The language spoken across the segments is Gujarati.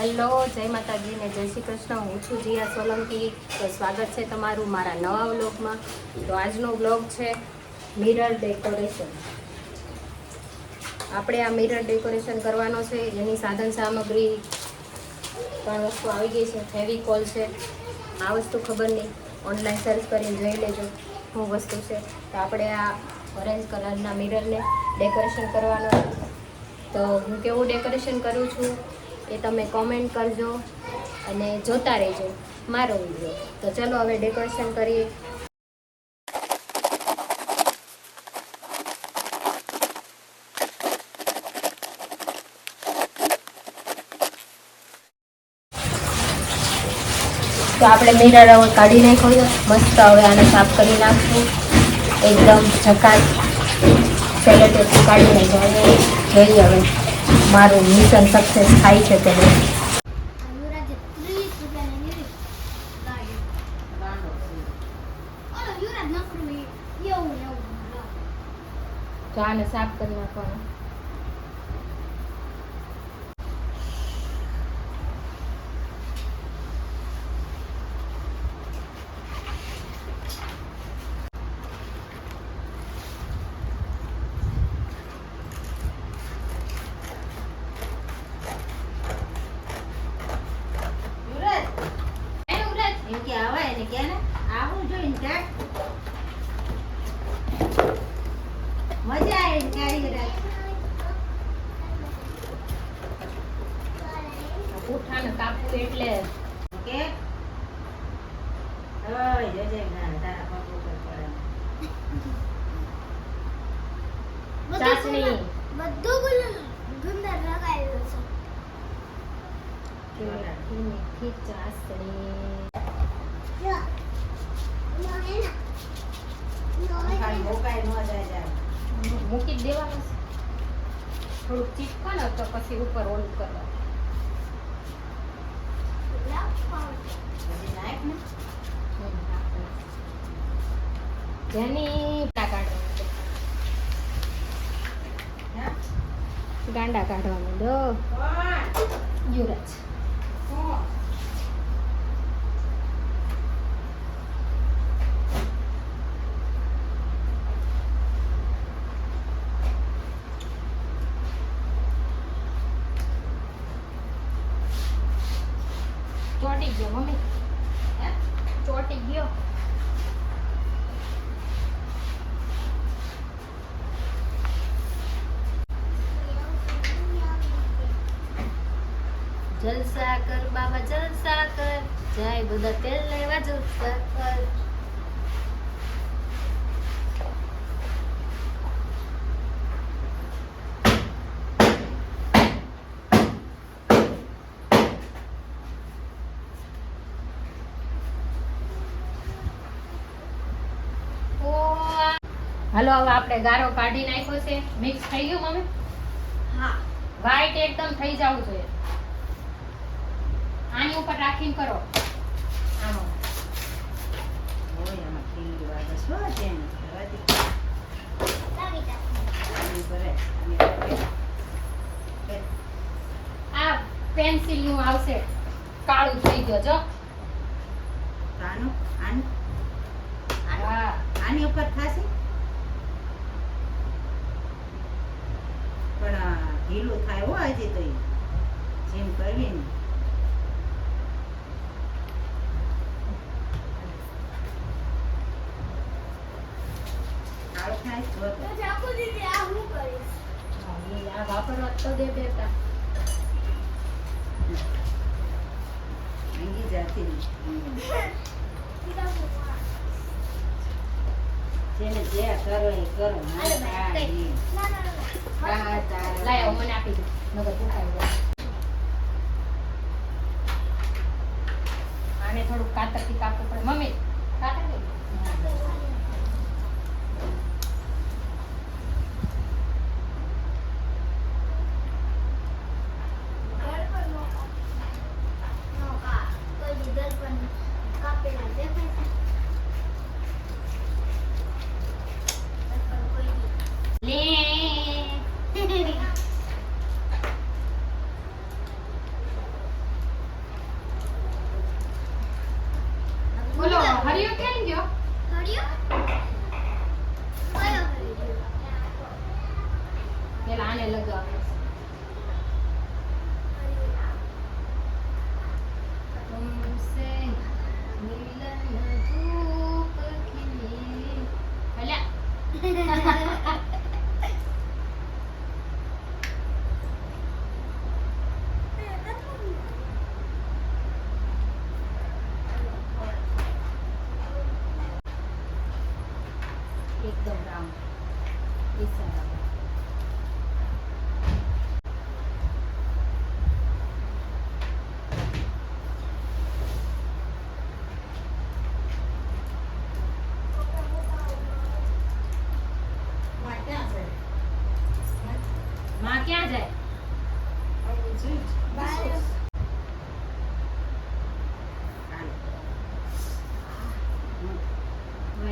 હેલો, જય માતાજી ને જય શ્રી કૃષ્ણ. હું છું જીયા સોલંકી. તો સ્વાગત છે તમારું મારા નવા વ્લોગમાં. તો આજનો વ્લોગ છે મિરર ડેકોરેશન. આપણે આ મિરર ડેકોરેશન કરવાનો છે. એની સાધન સામગ્રી પણ વસ્તુ આવી ગઈ છે. ફેવિકોલ છે. આ વસ્તુ ખબર નહીં. ઓનલાઈન સર્ચ કરીને જોઈ લેજો. શું વસ્તુ છે? તો આપણે આ ઓરેન્જ કલરના મિરરને ડેકોરેશન કરવાનો તો હું કેવું ડેકોરેશન કરું છું? એ તમે કોમેન્ટ કરજો અને જોતા રહેજો મારો વીડિયો. તો ચલો હવે ડેકોરેશન કરીએ. તો આપણે મિરર હવે કાઢી નાખ્યો મસ્ત હવે આને સાફ કરી નાખશું. એકદમ ઝકાસ. સેલેટેપ કાઢી નાખ્યો હવે જોઈએ હવે. મારું મિશન સક્સેસ થાય છે કે નહીં? સાફ કરી રૂપિયાની લીધી ગાડી ઓલો યુવરાજ નકરું એ એવું ને એવું તો આને સાફ કરી નાખવાનું યુવરાજ, એ યુવરાજ, એમ કે આવા એને કે ને, આવું જોઈને કાઢ. મજા આવે ને કાઢી યુવરાજ. પૂઠાને કાપવું એટલે ઓકે? ઓય, જોજે ના, તારા પગ ઉપર પડે. ચાસણી બધું ગુલ ગુંદર લગાવેલું છે મીઠી મીઠી ચાસણી ખાલી મોકાય ન જાય જાય. મૂકી જ દેવાનું થોડુંક ચીપકો ને તો પછી ઉપર ઓલું કરવા નાખ ને. જેની કાઢવાનું હા? ગાંડા કાઢવાનું દો કોણ? યુવરાજ કોણ? ચોટી ગયો મમ્મી હે? ચોટી ગયો. જલસા કર બાબા જલસા કર જાય બધા તેલ લેવા જલસા કર હાલો હવે આપણે ગારો કાઢી નાખ્યો છે. મિક્સ થઈ ગયું મમ્મી? હા. વ્હાઈટ એકદમ થઈ જવું જોઈએ. આની ઉપર રાખીને કરો. આનો આ પેન્સિલનું આવશે. કાળું થઈ ગયો જો. આનું આનું. હા. આની ઉપર થાશે પણ આ ઢીલું થાય હો હજી તો જેમ કરવી ને. વાપરવા તો દે બેટા. ભાંગી જાતી. જેને જે કરો એ કરો. લાય મને આપી દે નગર દે આને થોડુંક કાતરથી કાપવું બોલો હરિયો ક્યાં ગયો? હરિયો? પેલા આને લગાવ્યો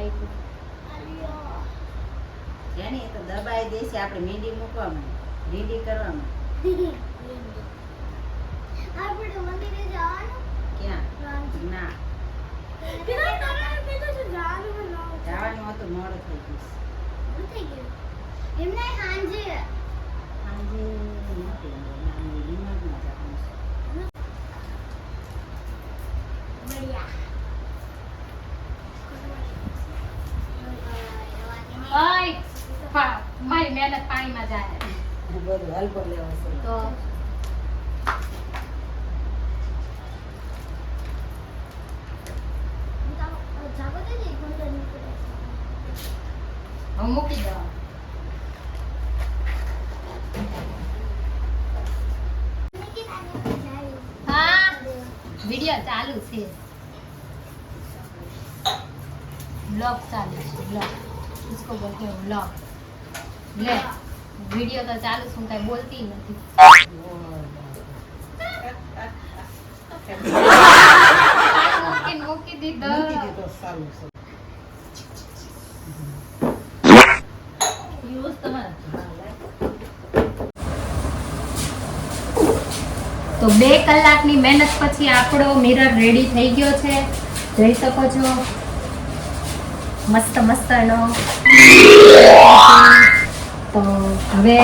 વાઈકું. જેની તો દબાઈ દેશે આપણે મીંડી મૂકવામાં મીંડી કરવામાં આપણે મંદિરે જવાનું? ક્યાં? ના. પેલા તારા પેલા તો જવાનું હતું મોડું થઈ ગયું. થઈ ગયું? એમને સાંજે. સાંજે નથી ડીમાર્ટમાં જવાનું છે બઢિયા ઓય પા- મારી મહેનત પાણીમાં જાય બધું હલકો લેવો છે તો જાગો તો નહીં પંદર નીકળે હું મૂકી દઉં હા વિડિયો ચાલુ છે બ્લોગ ચાલુ છે બ્લોગ इसको बोलते हैं ब्लॉग ले વિડિયો તો ચાલુ છું કઈ બોલતી નથી. મૂકીને મૂકી દીધો. મૂકી દીધો સારું છે યુઝ તમારે તો બે કલાકની મહેનત પછી આપણો મિરર રેડી થઈ ગયો છે. જોઈ શકો છો. મસ્ત મસ્તનો. તો હવે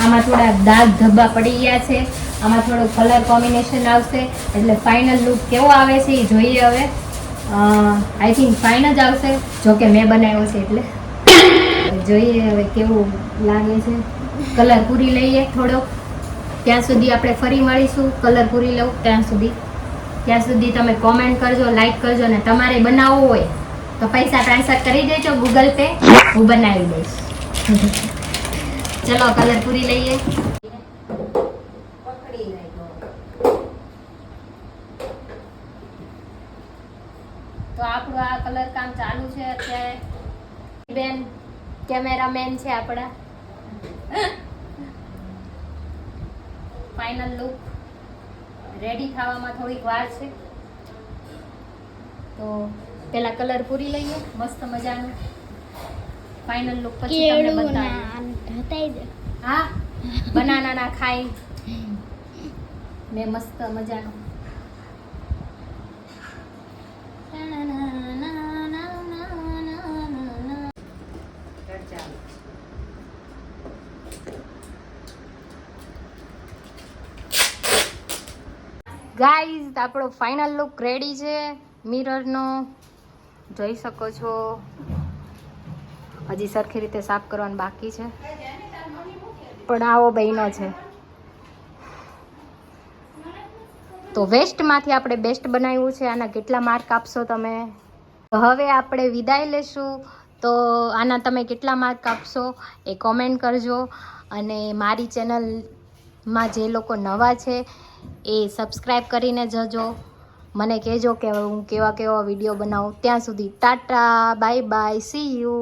આમાં થોડા દાગ ધબ્બા પડી ગયા છે. આમાં થોડું કલર કોમ્બિનેશન આવશે. એટલે ફાઇનલ લુક કેવો આવે છે એ જોઈએ હવે. આઈ થિંક ફાઇન જ આવશે, જોકે મેં બનાવ્યો છે એટલે. જોઈએ હવે કેવું લાગે છે. કલર પૂરી લઈએ થોડોક ત્યાં સુધી આપણે ફરી મળીશું. કલર પૂરી લઉં ત્યાં સુધી. ત્યાં સુધી તમે કોમેન્ટ કરજો લાઈક કરજો અને તમારે બનાવવું હોય તો પૈસા ટ્રાન્સફર કરી દેજો ગૂગલ પે હું બનાવી દઈશ. ચલો કલર પૂરી લઈએ. તો આપણું આ કલર કામ ચાલુ છે અત્યારે. બેન કેમેરામેન છે આપણા. ફાઇનલ લુક રેડી થવામાં થોડીક વાર છે. તો પેલા કલર પૂરી લઈએ. મસ્ત મજાનું. ફાઇનલ લુક પછી તમને બતાવીએ હતાઈ દે. હા? બનાના ના ખાઈ. મેં મસ્ત મજાનું. ગાઈઝ આપણો ફાઇનલ લુક રેડી છે. મિરરનો જોઈ શકો છો. હજી સરખી રીતે સાફ કરવાનું બાકી છે. પણ આવો બહેનો છે. તો વેસ્ટમાંથી આપણે બેસ્ટ બનાવ્યું છે. આના કેટલા માર્ક આપશો તમે? હવે આપણે વિદાય લેશું. તો આના તમે કેટલા માર્ક આપશો એ કોમેન્ટ કરજો. અને મારી ચેનલમાં જે લોકો નવા છે એ સબસ્ક્રાઈબ કરીને જજો. મને કહેજો કે હું કેવા કેવા વીડિયો બનાવું. ત્યાં સુધી tata bye bye see you